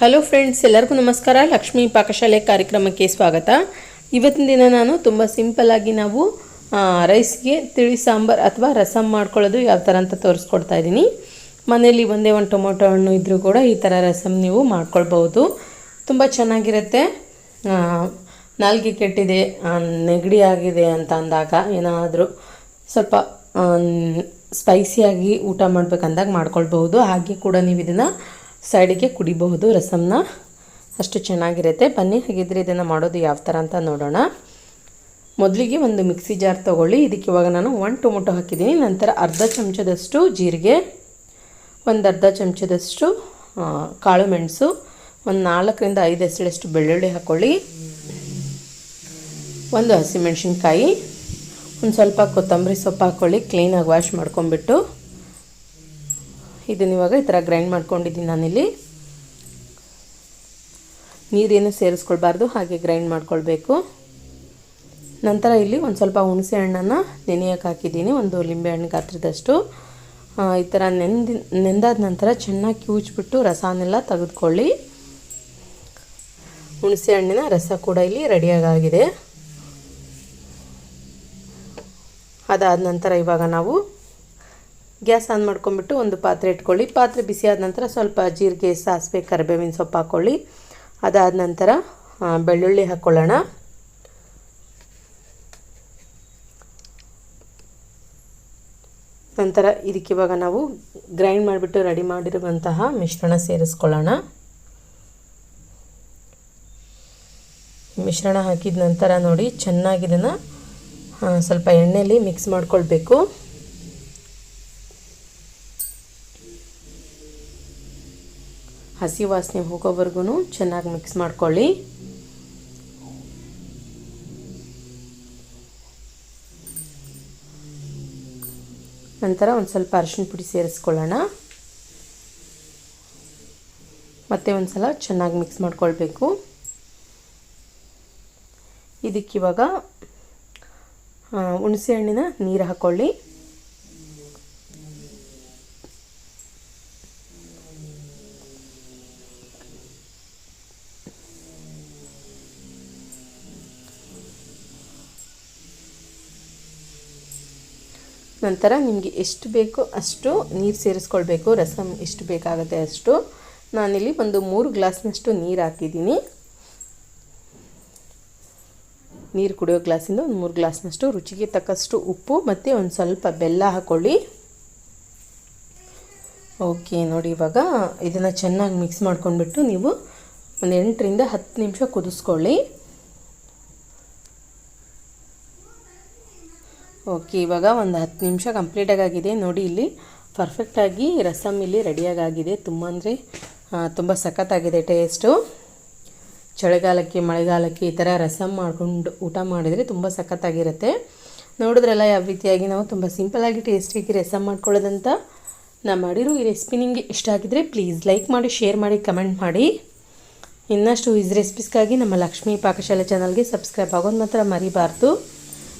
Hello friends ಎಲ್ಲರಿಗೂ ನಮಸ್ಕಾರ. ಲಕ್ಷ್ಮೀ ಪಾಕಶಾಲೆ ಕಾರ್ಯಕ್ರಮಕ್ಕೆ ಸ್ವಾಗತ. ಇವತ್ತಿನ ದಿನ ನಾನು ತುಂಬ ಸಿಂಪಲ್ಲಾಗಿ ನಾವು ರೈಸ್ಗೆ ತಿಳಿ ಸಾಂಬಾರು ಅಥವಾ ರಸಮ್ ಮಾಡ್ಕೊಳ್ಳೋದು ಯಾವ ಥರ ಅಂತ ತೋರಿಸ್ಕೊಡ್ತಾ ಇದ್ದೀನಿ. ಮನೆಯಲ್ಲಿ ಒಂದೇ ಒಂದು ಟೊಮೊಟೊ ಹಣ್ಣು ಇದ್ದರೂ ಕೂಡ ಈ ಥರ ರಸಮ್ ನೀವು ಮಾಡ್ಕೊಳ್ಬೋದು ತುಂಬ ಚೆನ್ನಾಗಿರುತ್ತೆ. ನಾಲ್ಗೆ ಕೆಟ್ಟಿದೆ ನೆಗಡಿ ಆಗಿದೆ ಅಂತ ಅಂದಾಗ ಏನಾದರೂ ಸ್ವಲ್ಪ ಸ್ಪೈಸಿಯಾಗಿ ಊಟ ಮಾಡಬೇಕಂದಾಗ ಮಾಡ್ಕೊಳ್ಬಹುದು. ಹಾಗೆ ಕೂಡ ನೀವು ಇದನ್ನು ಸೈಡಿಗೆ ಕುಡಿಬಹುದು ರಸಮ್ನ ಅಷ್ಟು ಚೆನ್ನಾಗಿರುತ್ತೆ. ಬನ್ನಿ, ಹಾಗಿದ್ರೆ ಇದನ್ನು ಮಾಡೋದು ಯಾವ ಥರ ಅಂತ ನೋಡೋಣ. ಮೊದಲಿಗೆ ಒಂದು ಮಿಕ್ಸಿ ಜಾರ್ ತೊಗೊಳ್ಳಿ. ಇದಕ್ಕೆ ಇವಾಗ ನಾನು ಒನ್ ಟೊಮೊಟೊ ಹಾಕಿದ್ದೀನಿ. ನಂತರ ಅರ್ಧ ಚಮಚದಷ್ಟು ಜೀರಿಗೆ, ಒಂದು ಅರ್ಧ ಚಮಚದಷ್ಟು ಕಾಳು ಮೆಣಸು, ಒಂದು ನಾಲ್ಕರಿಂದ ಐದು ಹೆಸರಷ್ಟು ಬೆಳ್ಳುಳ್ಳಿ ಹಾಕ್ಕೊಳ್ಳಿ ಒಂದು ಹಸಿಮೆಣಸಿನ್ಕಾಯಿ, ಒಂದು ಸ್ವಲ್ಪ ಕೊತ್ತಂಬರಿ ಸೊಪ್ಪು ಹಾಕ್ಕೊಳ್ಳಿ ಕ್ಲೀನಾಗಿ ವಾಶ್ ಮಾಡ್ಕೊಂಬಿಟ್ಟು ಇದನ್ನ ಇವಾಗ ಈ ಥರ ಗ್ರೈಂಡ್ ಮಾಡ್ಕೊಂಡಿದ್ದೀನಿ ನಾನಿಲ್ಲಿ. ನೀರೇನು ಸೇರಿಸ್ಕೊಳ್ಬಾರ್ದು, ಹಾಗೆ ಗ್ರೈಂಡ್ ಮಾಡ್ಕೊಳ್ಬೇಕು. ನಂತರ ಇಲ್ಲಿ ಒಂದು ಸ್ವಲ್ಪ ಹುಣಸೆ ಹಣ್ಣನ್ನು ನೆನೆಯೋಕೆ ಹಾಕಿದ್ದೀನಿ, ಒಂದು ಲಿಂಬೆ ಹಣ್ಣು ಗಾತ್ರದಷ್ಟು. ಈ ಥರ ನೆಂದಿ, ನೆಂದಾದ ನಂತರ ಚೆನ್ನಾಗಿ ಕಿವುಚ್ಬಿಟ್ಟು ರಸನೆಲ್ಲ ತೆಗೆದುಕೊಳ್ಳಿ. ಹುಣಸೆ ಹಣ್ಣಿನ ರಸ ಕೂಡ ಇಲ್ಲಿ ರೆಡಿಯಾಗಿದೆ ಅದಾದ ನಂತರ ಇವಾಗ ನಾವು ಗ್ಯಾಸ್ ಆನ್ ಮಾಡ್ಕೊಂಬಿಟ್ಟು ಒಂದು ಪಾತ್ರೆ ಇಟ್ಕೊಳ್ಳಿ. ಪಾತ್ರೆ ಬಿಸಿ ಆದ ನಂತರ ಸ್ವಲ್ಪ ಜೀರಿಗೆ, ಸಾಸಿವೆ, ಕರಿಬೇವಿನ ಸೊಪ್ಪು ಹಾಕ್ಕೊಳ್ಳಿ ಅದಾದ ನಂತರ ಬೆಳ್ಳುಳ್ಳಿ ಹಾಕ್ಕೊಳ್ಳೋಣ ನಂತರ ಇದಕ್ಕೆ ಇವಾಗ ನಾವು ಗ್ರೈಂಡ್ ಮಾಡಿಬಿಟ್ಟು ರೆಡಿ ಮಾಡಿರುವಂತಹ ಮಿಶ್ರಣ ಸೇರಿಸ್ಕೊಳ್ಳೋಣ. ಮಿಶ್ರಣ ಹಾಕಿದ ನಂತರ ನೋಡಿ, ಚೆನ್ನಾಗಿ ಇದನ್ನು ಸ್ವಲ್ಪ ಎಣ್ಣೆಯಲ್ಲಿ ಮಿಕ್ಸ್ ಮಾಡ್ಕೊಳ್ಬೇಕು. ಹಸಿ ವಾಸನೆ ಹೋಗೋವರೆಗೂ ಚೆನ್ನಾಗಿ ಮಿಕ್ಸ್ ಮಾಡ್ಕೊಳ್ಳಿ. ನಂತರ ಒಂದು ಸ್ವಲ್ಪ ಅರಿಶಿನ ಪುಡಿ ಸೇರಿಸ್ಕೊಳ್ಳೋಣ. ಮತ್ತೆ ಒಂದು ಸಲ ಚೆನ್ನಾಗಿ ಮಿಕ್ಸ್ ಮಾಡ್ಕೊಳ್ಬೇಕು. ಇದಕ್ಕಿವಾಗ ಹುಣಸೆ ಹಣ್ಣಿನ ನೀರು ಹಾಕ್ಕೊಳ್ಳಿ ನಂತರ ನಿಮಗೆ ಎಷ್ಟು ಬೇಕೋ ಅಷ್ಟು ನೀರು ಸೇರಿಸ್ಕೊಳ್ಬೇಕು ರಸಮ್ ಎಷ್ಟು ಬೇಕಾಗುತ್ತೆ ಅಷ್ಟು. ನಾನಿಲ್ಲಿ ಒಂದು ಮೂರು ಗ್ಲಾಸ್ನಷ್ಟು ನೀರು ಹಾಕಿದ್ದೀನಿ. ನೀರು ಕುಡಿಯೋ ಗ್ಲಾಸಿಂದ ಒಂದು ಮೂರು ಗ್ಲಾಸ್ನಷ್ಟು ರುಚಿಗೆ ತಕ್ಕಷ್ಟು ಉಪ್ಪು ಮತ್ತು ಒಂದು ಸ್ವಲ್ಪ ಬೆಲ್ಲ ಹಾಕ್ಕೊಳ್ಳಿ ಓಕೆ, ನೋಡಿ ಇವಾಗ ಇದನ್ನು ಚೆನ್ನಾಗಿ ಮಿಕ್ಸ್ ಮಾಡ್ಕೊಂಡ್ಬಿಟ್ಟು ನೀವು ಒಂದು ಎಂಟರಿಂದ ಹತ್ತು ನಿಮಿಷ ಕುದಿಸ್ಕೊಳ್ಳಿ. ಓಕೆ, ಇವಾಗ ಒಂದು ಹತ್ತು ನಿಮಿಷ ಕಂಪ್ಲೀಟಾಗಿ ಆಗಿದೆ ನೋಡಿ ಇಲ್ಲಿ ಪರ್ಫೆಕ್ಟಾಗಿ ರಸಮ್ ಇಲ್ಲಿ ರೆಡಿಯಾಗಿದೆ ತುಂಬ ಅಂದರೆ ತುಂಬ ಸಖತ್ತಾಗಿದೆ ಟೇಸ್ಟು ಚಳಿಗಾಲಕ್ಕೆ, ಮಳೆಗಾಲಕ್ಕೆ ಈ ಥರ ರಸಮ್ ಮಾಡಿಕೊಂಡು ಊಟ ಮಾಡಿದರೆ ತುಂಬ ಸಖತ್ತಾಗಿರುತ್ತೆ ನೋಡಿದ್ರಲ್ಲ, ಯಾವ ರೀತಿಯಾಗಿ ನಾವು ತುಂಬ ಸಿಂಪಲಾಗಿ ಟೇಸ್ಟಿಗೆ ರಸಮ್ ಮಾಡ್ಕೊಳ್ಳೋದಂತ. ನಾ ಮಾಡಿರೋ ಈ ರೆಸಿಪಿ ನಿಮಗೆ ಇಷ್ಟ ಆಗಿದ್ರೆ ಪ್ಲೀಸ್ ಲೈಕ್ ಮಾಡಿ ಶೇರ್ ಮಾಡಿ ಕಮೆಂಟ್ ಮಾಡಿ. ಇನ್ನಷ್ಟು ಈಸ್ ರೆಸಿಪೀಸ್ಗಾಗಿ ನಮ್ಮ ಲಕ್ಷ್ಮೀ ಪಾಕಶಾಲೆ ಚಾನಲ್ಗೆ ಸಬ್ಸ್ಕ್ರೈಬ್ ಆಗೋದು ಮಾತ್ರ ಮರಿಬಾರ್ದು.